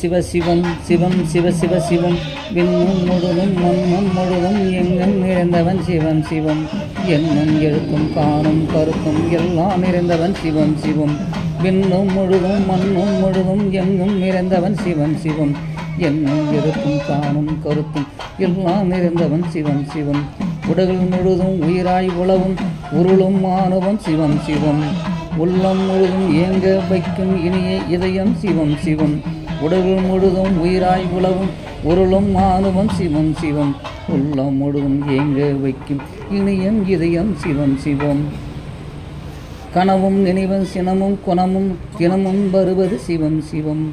சிவ சிவம் சிவம் சிவ சிவ சிவம். விண்ணும் முழுதும் மண்ணும் முழுதும் எங்கும் நிறைந்தவன் சிவம் சிவம். எண்ணும் எழுத்தும் காணும் கருத்தும் எல்லாம் நிறைந்தவன் சிவம் சிவம். விண்ணும் முழுதும் மண்ணும் முழுதும் எங்கும் நிறைந்தவன் சிவம் சிவம். என்னும் எழுத்தும் காணும் கருத்தும் எல்லாம் நிறைந்தவன் சிவம் சிவம். உடல் முழுதும் உயிராய் உழவும் உருளும் மாணவன் சிவம் சிவம். உள்ளம் முழுதும் ஏங்க வைக்கும் இனிய இதயம் சிவம் சிவம். உடல் முழுதும் உயிராய் உழவும் உருளும் மாணவம் சிவம் சிவம். உள்ளம் முழுதும் ஏங்க வைக்கும்? இனியம் இதயம் சிவம் சிவம். கனவும் நினைவும் சினமும் குணமும் தினமும் வருவது சிவம் சிவம்.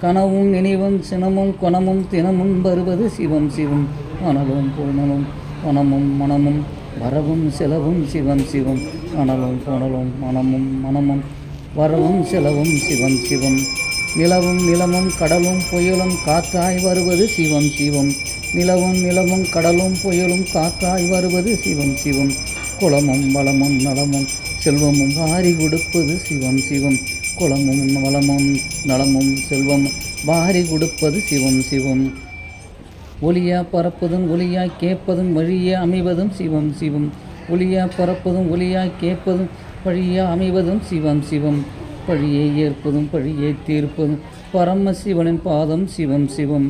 கனவும் நினைவும் சினமும் குணமும் தினமும் வருவது சிவம் சிவம். மனமும் பூணமும் மனமும் மனமும். வரவும் செலவும் சிவம் சிவம். மணலும் புனலும் மனமும் மனமும். வரவும் செலவும் சிவம் சிவம். நிலவும் நிலமும் கடலும் புயலும் காத்தாய் வருவது சிவம் சிவம். நிலவும் நிலமும் கடலும் புயலும் காத்தாய் வருவது சிவம் சிவம். குளமும் வளமும் நலமும் செல்வமும் வாரி கொடுப்பது சிவம் சிவம். குளமும் வளமும் நலமும் செல்வம் வாரி கொடுப்பது சிவம் சிவம். ஒளியா பறப்பதும் ஒளியாய் கேட்பதும் வழியே அமைவதும் சிவம் சிவம். ஒளியா பறப்பதும் ஒளியாய் கேட்பதும் வழியா அமைவதும் சிவம் சிவம். பழியை ஏற்பதும் பழியை தீர்ப்பதும். பரம சிவனின் பாதம் சிவம் சிவம்.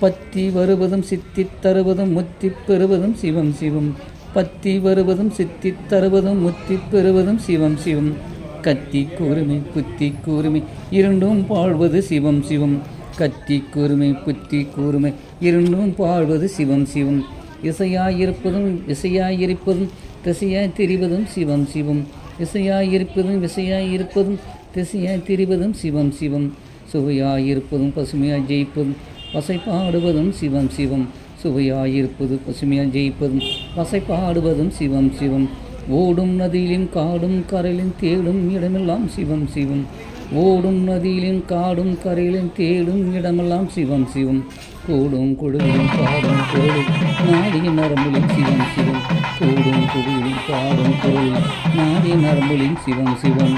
பத்தி வருவதும் சித்தி தருவதும் முத்தி பெறுவதும் சிவம் சிவம். பத்தி வருவதும் சித்தி தருவதும் முத்தி பெறுவதும் சிவம் சிவம். கத்தி கூர்மை புத்தி கூர்மை இரண்டும் பாழ்வது சிவம் சிவம். கத்தி கூர்மை புத்தி கூர்மை இரண்டும் பாழ்வது சிவம் சிவம். இசையாயிருப்பதும் இசையாயிருப்பதும் திசையாய் தெரிவதும் சிவம் சிவம். இசையாயிருப்பதும் விசையாயிருப்பதும் திசைய திரிவதும் சிவம் சிவம். சுவையாயிருப்பதும் பசுமையாய் ஜெயிப்பதும் வசைப்பாடுவதும் சிவம் சிவம். சுவையாயிருப்பது பசுமையாய் ஜெயிப்பதும் வசைப்பாடுவதும் சிவம் சிவம். ஓடும் நதியிலும் காடும் கரையிலும் தேடும் இடமெல்லாம் சிவம் சிவம். ஓடும் நதியிலும் காடும் கரையிலும் தேடும் இடமெல்லாம் சிவம் சிவம். கூடும் குழுவிலும் பாடும் குரலும் நாடிய நரம்புலின் சிவம் சிவம். கூடும் குழுவிலும் பாடும் குரலும் நாடிய நரம்புலின் சிவம் சிவம்.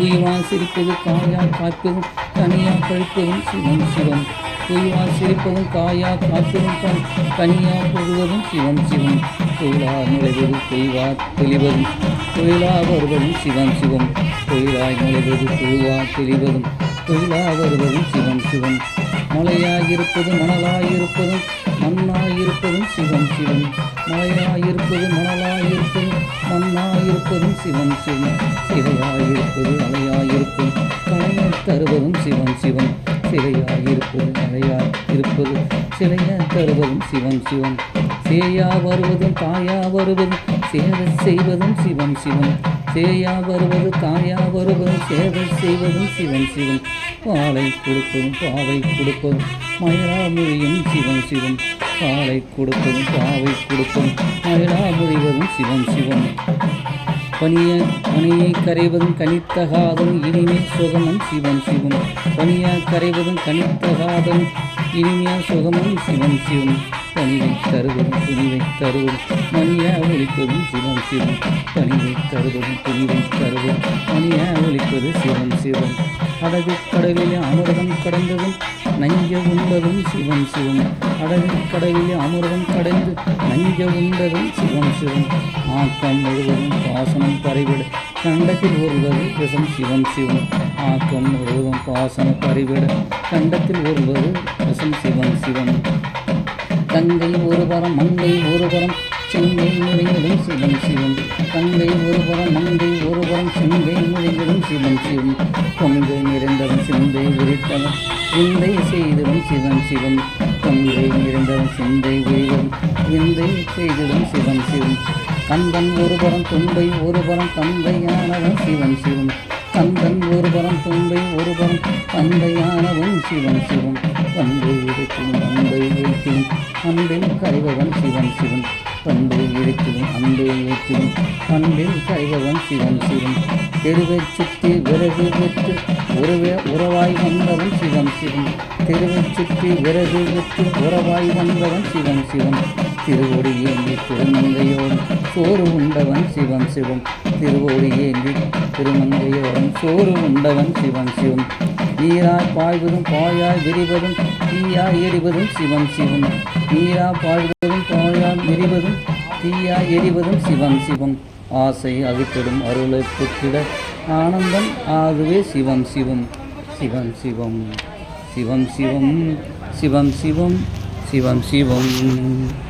துய்வா சிரிப்பது காயா காத்திரும் கனியா கழிப்பதும் சிவம் சிவம் துய்வா சிரிப்பதும் காயா காத்திரும் கண் கனியா பொழுவதும் சிவம் சிவம் தொழிலா நுழைவது தொய்வா தெளிவதும் தொழிலா வருவதும் சிவம் சிவம் தொழிலாய் நுழைவது தொழுவா தெளிவதும் தொழிலா வருவதும் சிவம் சிவம் மலையாயிருப்பதும் மணலாயிருப்பதும் மண்ணாயிருப்பதும் சிவம் சிவம். மலையாயிருப்பது மணலாயிருக்கும். மண்ணாயிருப்பதும் சிவம் சிவம். சிறையாயிருப்பது அலையாயிருக்கும். கலையத் தருவதும் சிவம் சிவம். சிறையாயிருப்பது அலையாய் இருப்பது சிலையத் தருவதும் சிவம் சிவம். சேயா வருவதும் தாயா வருவதும். சேவை செய்வதும் சிவம் சிவம். சேயா வருவது தாயா வருவதும். சேவை செய்வதும் சிவம் சிவம். பாலை கொடுப்பதும் பாவை கொடுப்பதும். மயிலாமொழியும் சிவம் சிவம் பாலை கொடுப்பதும் பாவை கொடுப்பதும். மயிலாமொழிவதும் சிவம் சிவம் பனிய பனியை கரைவதும் கனித்தகாதும் இனிமே சுகமும் சிவம் சிவம் பனியா கரைவதும் கனித்தகாதும் இனிமையா சுகமும் சிவம் சிவம் பணிவை தருவதும் துணிவை தருவதும். மணியா ஒழிப்பதும் சிவம் சிவம் பணிவை தருவதும் துணிவை தருவதும். மணியா ஒழிப்பது சிவம் சிவம் கடலிலே அமிர்தம் கடந்ததும் நஞ்ச உண்டதும் சிவம் சிவம். அடகு கடலிலே அமிர்தம் கடைந்து நஞ்ச உண்டதும் சிவம் சிவம். ஆக்கம் முழுவதும் பாசனம் பறிவிட கண்டத்தில் ஒருவது விஷம் சிவம் சிவம். ஆக்கம் முழுவதும் பாசனம் பறிவிட கண்டத்தில் ஒருவது விஷம் சிவம் சிவம். கங்கை ஒருபரம் மங்கை ஒருபரம் செங்கை நுழைந்ததும் சிவம் சிவம். கங்கை ஒருபரம் மங்கை ஒருபரம் செங்கை சிவன் சிவம் கொங்கை நிறைந்தவன் சிந்தை விரித்தவன் விந்தை செய்தவன் சிவன் சிவம். கொங்கை நிறைந்தவன் சிந்தை விரிவன் விந்தை செய்தவன் சிவன் சிவம். கந்தன் ஒருபுறம் தும்பை ஒருபுறம் தந்தையானவன் சிவன் சிவம். கந்தன் ஒருபுறம் தும்பை ஒருபுறம் தந்தையானவன் சிவன் சிவம். பண்பை இருக்கும் அன்பை வைத்தின் அன்பில் கரைபவன் சிவன் சிவன் பண்பை இருக்கிலும் அன்பை வைத்திலும் பண்பில் கரைபவன் சிவம் சிவம். தெருவை சுற்றி விறகு விட்டு உறவே உறவாய் வந்தவன் சிவம் சிவம். தெருவை சுற்றி விறகு விட்டு உறவாய் வந்தவன் சிவம் சிவம். திருவோடு ஏந்தி திருமங்கையோடு சோறு உண்டவன் சிவம் சிவம். திருவோடு ஏந்தி திருமங்கையோடும் சோறு உண்டவன் சிவம் சிவம். நீராய் பாய்வதும் பாயாய் விரிவதும் தீயாய் எரிவதும் சிவம் சிவம். நீரா பாய்வதும் பாயாய் விரிவதும் தீயாய் எரிவதும் சிவம் சிவம். ஆசை அகற்றிடும் அருளை புத்திட ஆனந்தம் ஆகவே சிவம் சிவம். சிவம் சிவம். சிவம் சிவம். சிவம் சிவம். சிவம் சிவம்.